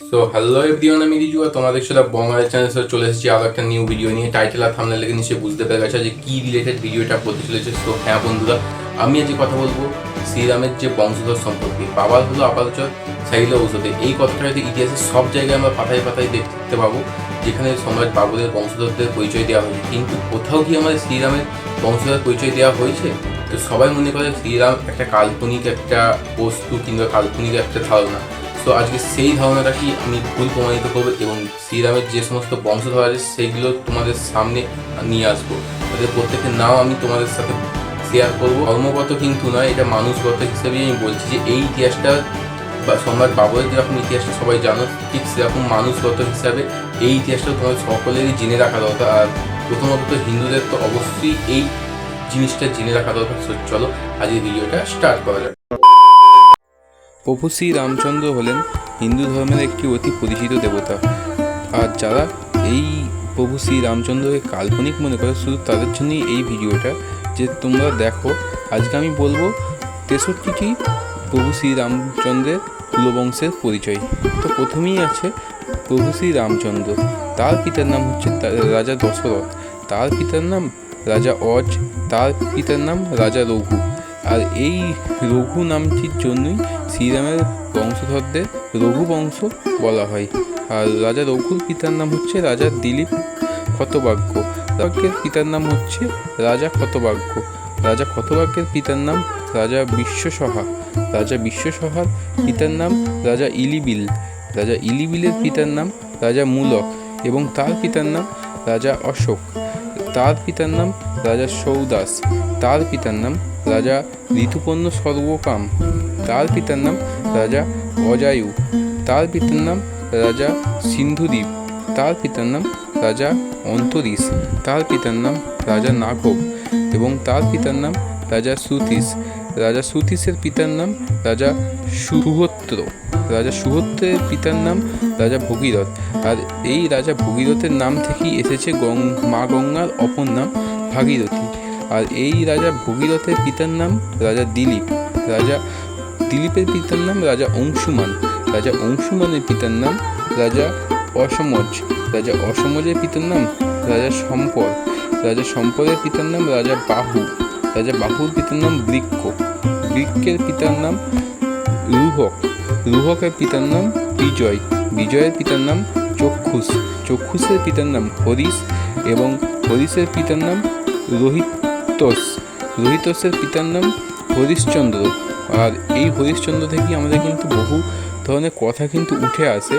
So hello everyone আমি রিজু আর তোমাদের সাথে বঙ্গালের চ্যানেল চলে এসেছি আরও একটা নিউ ভিডিও নিয়ে। টাইটেল আর থামলে লেগে নিশ্চয়ই বুঝতে পেরে গেছে যে কী রিলেটেড ভিডিওটা করতে চলেছে। তো হ্যাঁ বন্ধুরা, আমি আজকে কথা বলব শ্রীরামের যে বংশধর সম্পর্কে। বাবার হলো আপাতচর সাইল ঔষধে। এই কথাটা হয়তো ইতিহাসের সব জায়গায় আমরা পাতায় পাতায় দেখতে পাবো, যেখানে সম্রাট বাবরের বংশধরদের পরিচয় দেওয়া হয়েছে। কিন্তু কোথাও কি আমাদের শ্রীরামের বংশধর পরিচয় দেওয়া হয়েছে? তো সবাই মনে করে শ্রীরাম একটা কাল্পনিক একটা বস্তু কিংবা কাল্পনিক একটা ধারণা। তো আজকে সেই ধারণাটাকেই আমি ভুল প্রমাণিত করব? এবং শ্রীরামের যে সমস্ত বংশধর আছে, সেইগুলো তোমাদের সামনে নিয়ে আসব। তাদের প্রত্যেকের নাম আমি তোমাদের সাথে শেয়ার করব। ধর্মগত কিন্তু নয়, এটা মানুষগত হিসেবেই আমি বলছি যে এই ইতিহাসটা বা সম্রাট বাবরের যেরকম ইতিহাসটা সবাই জানো, ঠিক সেরকম মানুষগত হিসাবে এই ইতিহাসটা তোমাদের সকলেরই জেনে রাখা দরকার। আর প্রথমত তো হিন্দুদের তো অবশ্যই এই জিনিসটা জেনে রাখা দরকার। চলো আজকে ভিডিওটা স্টার্ট করা যাক। প্রভু শ্রী রামচন্দ্র হলেন হিন্দু ধর্মের একটি অতি পরিচিত দেবতা। আর যারা এই প্রভু শ্রী রামচন্দ্রকে কাল্পনিক মনে করে, শুধু তাদের জন্যই এই ভিডিওটা, যে তোমরা দেখো, আজকে আমি বলব তেষট্টিটি প্রভু শ্রী রামচন্দ্রের কুলবংশের পরিচয়। তো প্রথমেই আছে প্রভু শ্রী রামচন্দ্র তার পিতার নাম হচ্ছে রাজা দশরথ। তার পিতার নাম রাজা অজ। তার পিতার নাম রাজা রঘু। আর এই রঘু নামটির জন্যই শ্রীরামের বংশধরদের রঘু বংশ বলা হয়। আর রাজা রঘুর পিতার নাম হচ্ছে রাজা দিলীপ ক্ষতভাগ্য রাজ্যের পিতার নাম হচ্ছে রাজা ক্ষতভাগ্য রাজা ক্ষতভাগ্যের পিতার নাম রাজা বিশ্বসহা রাজা বিশ্বসহার পিতার নাম রাজা ইলিবিল। রাজা ইলিবিলের পিতার নাম রাজা মূলক। এবং তার পিতার নাম রাজা অশোক। তার পিতার নাম রাজা সৌদাস, তার পিতার নাম রাজা ঋতুপর্ণ সর্বকাম তার পিতার নাম রাজা অজায়ু, তার পিতার নাম রাজা সিন্ধুদ্বীপ তার পিতার নাম রাজা অন্তরিস তার পিতার নাম রাজা নাগব এবং তার পিতার নাম রাজা সুতিস রাজা সুতিসের পিতার নাম রাজা সুহত্র রাজা সুহত্রের পিতার নাম রাজা ভগীরথ। আর এই রাজা ভগীরথের নাম থেকেই এসেছে গং, মা গঙ্গার অপর নাম ভাগীরথী। আর এই রাজা ভগীরথের পিতার নাম রাজা দিলীপ। রাজা দিলীপের পিতার নাম রাজা অংশুমান। রাজা অংশুমানের পিতার নাম রাজা অসমজ। রাজা অসমজের পিতার নাম রাজা সম্পদ। রাজা সম্পদের পিতার নাম রাজা বাহু। রাজা বাহুর পিতার নাম বৃক্ষ। বৃক্ষের পিতার নাম রুহক। রুহকের পিতার নাম বিজয় বিজয়ের পিতার নাম চক্ষুষ চক্ষুষের পিতার নাম হরিশ এবং হরিশের পিতার নাম রোহিতস রোহিতসের পিতার নাম হরিশ্চন্দ্র আর এই হরিশ্চন্দ্র থেকেই আমাদের কিন্তু বহু ধরনের কথা কিন্তু উঠে আসে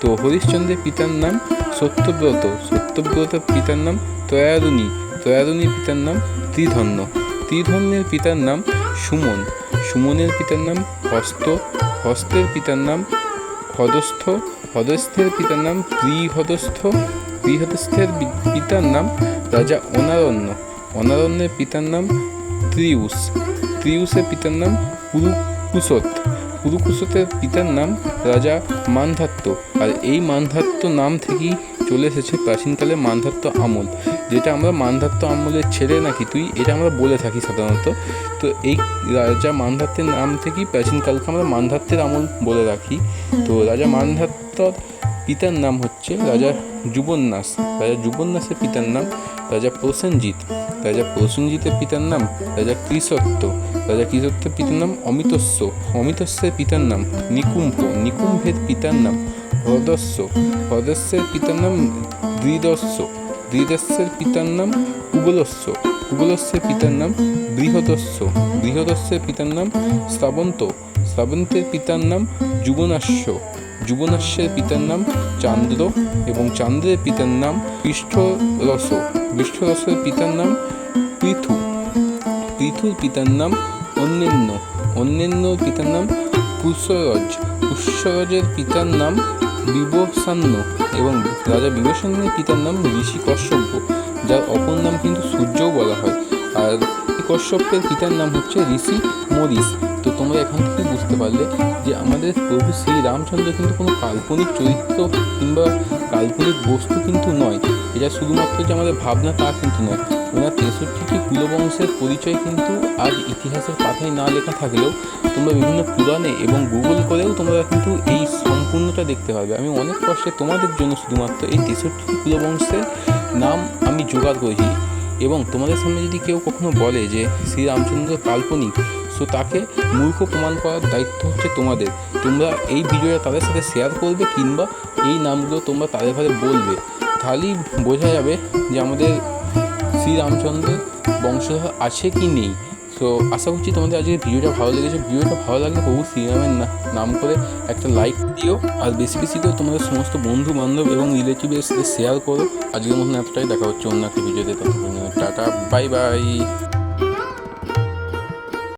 তো হরিশ্চন্দ্রের পিতার নাম সত্যব্রত সত্যব্রতের পিতার নাম ত্রয়ারুণী ত্রয়ারুণীর পিতার নাম ত্রিধন্য ত্রিধন্যের পিতার নাম সুমন সুমনের পিতার নাম হস্ত হস্তের পিতার নাম হদস্থ, হদস্থের পিতার নাম বৃহদস্থ বৃহদস্থের পিতার নাম রাজা অনারণ্য, অনারণ্যের পিতার নাম ত্রিউস, ত্রিউসের পিতার নাম পুরুকুশত, পুরুকুশতের পিতার নাম রাজা মানধাত্য। আর এই মানধাত্য নাম থেকেই চলে এসেছে প্রাচীনকালে মানধাত্য আমল। যেটা আমরা মানধাত্য আমলের ছেলে নাকি, তুই এটা আমরা বলে থাকি সাধারণত। তো এই রাজা মানধাত্তের নাম থেকেই প্রাচীনকালকে আমরা মানধাত্তের আমল বলে রাখি। তো রাজা মানধাত্তর পিতার নাম হচ্ছে রাজা যুবন্যাস। রাজা যুবন্যাসের পিতার নাম রাজা প্রসেনজিৎ। রাজা প্রসেনজিতের পিতার নাম রাজা কৃষত্ব রাজা কৃষত্বের পিতার নাম অমিতস্য অমিতস্যের পিতার নাম নিকুম্ভ। নিকুম্ভের পিতার নাম হ্রদস্য। হ্রদস্যের পিতার নাম দ্বিদস্য। দ্বিদস্যের পিতার নাম কুবলস্য কুবলস্যের পিতার নাম বৃহদস্য বৃহদস্যের পিতার নাম শ্রাবন্ত শ্রাবন্তের পিতার নাম যুবনাস্য যুবনাস্যের পিতার নাম চান্দ্র এবং চান্দ্রের পিতার নাম পৃষ্ঠরস পৃষ্ঠরসের পিতার নাম পৃথু পৃথুর পিতার নাম অন্যান্য অন্যান্য পিতার নাম পুষ্যরজ পুষ্যরজের পিতার নাম বিবসান্ন এবং রাজা বিবসান্নের পিতার নাম ঋষি কশ্যপ, যার অপর নাম কিন্তু সূর্যও বলা হয়। আর কশ্যপের পিতার নাম হচ্ছে ঋষি মরিস। তো তোমরা এখান থেকে বুঝতে পারলে যে আমাদের প্রভু শ্রী রামচন্দ্র কিন্তু কোনো কাল্পনিক চরিত্র কিংবা কাল্পনিক বস্তু কিন্তু নয়। এটা শুধুমাত্র যে আমাদের ভাবনা তা কিন্তু নয়। ওনার তেষট্টিটি কুলবংশের পরিচয় কিন্তু আজ ইতিহাসের পাতায় না লেখা থাকলেও তোমরা বিভিন্ন পুরাণে এবং গুগল করেও তোমরা কিন্তু এই সম সম্পূর্ণটা দেখতে হবে। আমি অনেক কষ্টে তোমাদের জন্য শুধুমাত্র এই তেষট্টি কুলবংশের নাম আমি জোগাড় করেছি এবং তোমাদের সামনে যদি কেউ কখনো বলে যে শ্রীরামচন্দ্র কাল্পনিক, সো তাকে মূর্খ প্রমাণ করার দায়িত্ব হচ্ছে তোমাদের। তোমরা এই ভিডিওটা তাদের সাথে শেয়ার করবে কিংবা এই নামগুলো তোমরা তাদের ঘরে বলবে। তাহলেই বোঝা যাবে যে আমাদের শ্রীরামচন্দ্রের বংশধর আছে কি নেই। তো আশা করছি তোমাদের আজকে ভিডিওটা ভালো লেগেছে। ভিডিওটা ভালো লাগলে বহু শ্রীরামের নাম করে একটা লাইক দিও। আর বেশি বেশি করে তোমাদের সমস্ত বন্ধু বান্ধব এবং রিলেটিভের সাথে শেয়ার করো। আজকের মতন এতটাই। দেখা হচ্ছে অন্য একটা ভিডিওতে। ততক্ষণ টাটা বাই বাই